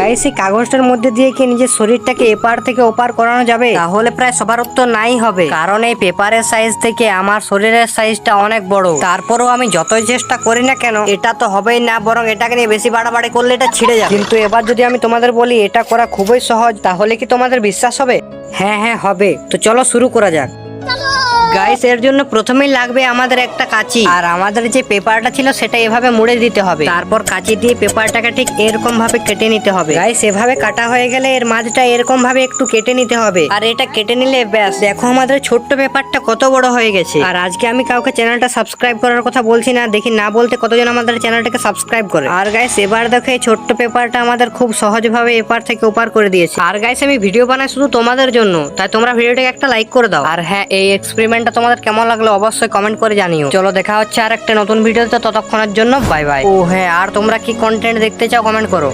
Guys এই কাগজটার মধ্যে দিয়ে কি নিজের শরীরটাকে এপার থেকে ওপার করানো যাবে? তাহলে প্রায় সবার উত্তর নাই হবে। কারণ এই পেপারের সাইজ থেকে আমার শরীরের সাইজটা অনেক বড়। তারপরেও আমি যতই চেষ্টা করি না কেন এটা তো হবেই না বরং এটাকে নিয়ে বেশি বাড়াবাড়ি করলে এটা ছিঁড়ে যাবে। কিন্তু এবার যদি আমি তোমাদের বলি এটা করা খুবই সহজ তাহলে কি তোমাদের বিশ্বাস হবে? হ্যাঁ হ্যাঁ হবে। তো চলো শুরু করা যাক। গাইস এর জন্য প্রথমেই লাগবে আমাদের একটা কাঁচি। আর আমাদের যে পেপারটা ছিল, সেটা এভাবে মুড়ে দিতে হবে। তারপর কাঁচি দিয়ে পেপারটাকে ঠিক এরকম ভাবে কেটে নিতে হবে। গাইস এভাবে কাটা হয়ে গেলে এর মাঝটা এরকম ভাবে একটু কেটে নিতে হবে। আর এটা কেটে নিলে ব্যাস, দেখো আমাদের ছোট্ট পেপারটা কত বড় হয়ে গেছে। আর আজকে আমি কাউকে চ্যানেলটা সাবস্ক্রাইব করার কথা বলছি না, দেখি না বলতে কতজন আমাদের চ্যানেলটাকে সাবস্ক্রাইব করে। আর গাইস এবার দেখো এই ছোট্ট পেপারটা আমাদের খুব সহজভাবে এপার থেকে ওপার করে দিয়েছে। আর গাইস আমি ভিডিও বানাই শুধু তোমাদের জন্য। তাই তোমরা ভিডিওটাকে একটা লাইক করে দাও। আর হ্যাঁ এই এক্সপেরিমেন্টটা তোমাদের কেমন লাগল অবশ্যই কমেন্ট করে জানিও। চলো, দেখা হচ্ছে আর একটা নতুন ভিডিওতে, ততক্ষণের জন্য বাই বাই ও হ্যাঁ আর তোমরা কি কন্টেন্ট দেখতে চাও কমেন্ট করো।